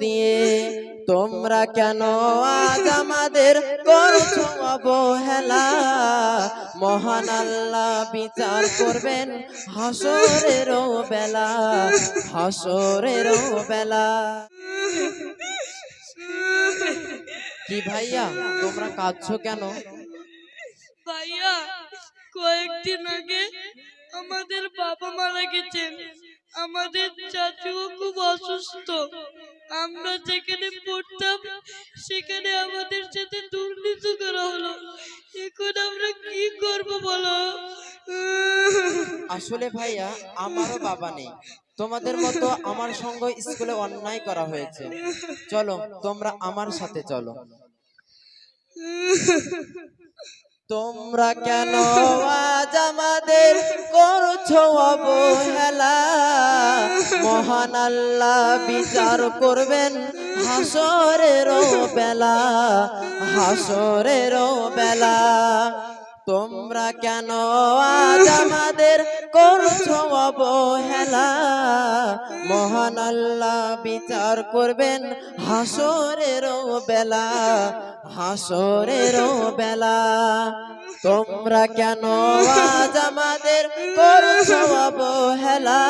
দিয়ে তোমরা কেন আজ আমাদের করছ অবহেলা? মহান আল্লাহ বিচার করবেন হাসরেরও বেলা হাসরেরও বেলা। কি ভাইয়া, তোমরা কাঁদছো কেন? ভাইয়া, কয়েকদিন আগে আমাদের বাবা মারা গেছেন। আমাদের চাচুও খুব অসুস্থ। আমরা যেখানে পড়তাম, সেখানে আমাদের সাথে দুর্নীতি করা হলো। এখন আমরা কি করব বলো? আসলে ভাইয়া, আমারও বাবা নেই। তোমাদের মতো আমার সঙ্গে স্কুলে অন্যায় করা হয়েছে। চলো, তোমরা আমার সাথে চলো। তোমরা কেন আজ আমাদের করছ অবহেলা? মহান আল্লাহ বিচার করবেন হাসরেরও বেলা হাসরেরও বেলা। তোমরা কেন আজ আমাদের করছ অবহেলা? মহান আল্লাহ বিচার করবেন হাসরেরও বেলা হাসরেরও বেলা। তোমরা কেন আজ আমাদের করছ অবহেলা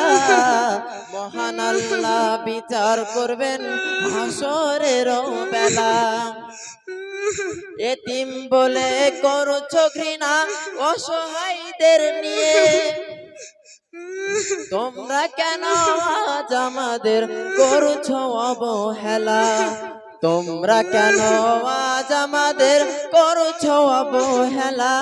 মহান আল্লাহ বিচার করবেন হাসরের বেলা। এতিম বলে করছ ঘৃণা অসহায়দের নিয়ে। তোমরা কেন আজ আমাদের করছ অবহেলা তোমরা কেন আজ আমাদের করছ অবহেলা?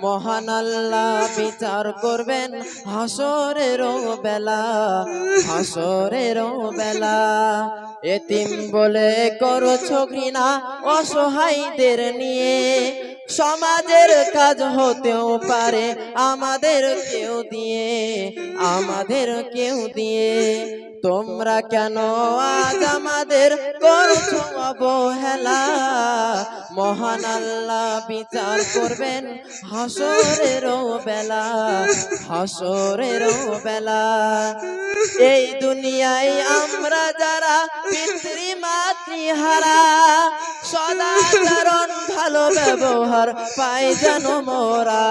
মহান আল্লাহ বিচার করবেন হাসরের বেলা হাসরের বেলা। এতিম বলে করছ ঘৃণা অসহায়দের নিয়ে সমাজের কাজ হতেও পারে, আমাদের কেউ দিয়ে, আমাদের কেউ দিয়ে। তোমরা কেন আজ আমাদের করছ অবহেলা? মহান আল্লাহ বিচার করবেন হাসরেরও বেলা হাসরেরও বেলা। এই দুনিয়ায় আমরা যারা পিতৃ মাতৃহারা সদাচরণ ভালো ব্যবহার পাই যেন মোরা,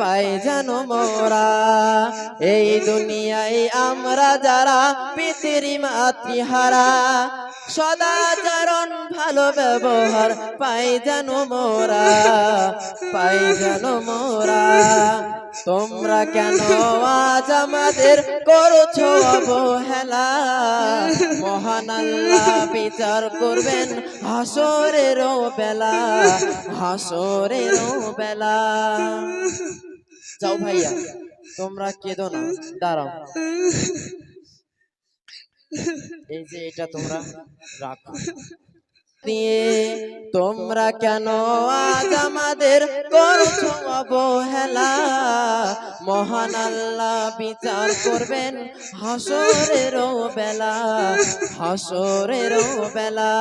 পাই যেন মোরা। এই দুনিয়ায় আমরা যারা পিতৃ মাতৃহারা সদাচরণ ভালো ব্যবহার পাই যেন মোরা, পাই যেন মোরা। তোমরা কেন আজ আমাদের করছ অবহেলা? মহান আল্লাহ বিচার করবেন হাসরেরও বেলা হাসরেরও বেলা। যাও ভাইয়া, তোমরা কেঁদো না, দাঁড়াও। এই যে এটা তোমরা রাখো। দিয়ে তোমরা কেন আজ আমাদের করছ অবহেলা? মহান আল্লাহ বিচার করবেন হাসরেরও বেলা হাসরেরও বেলা।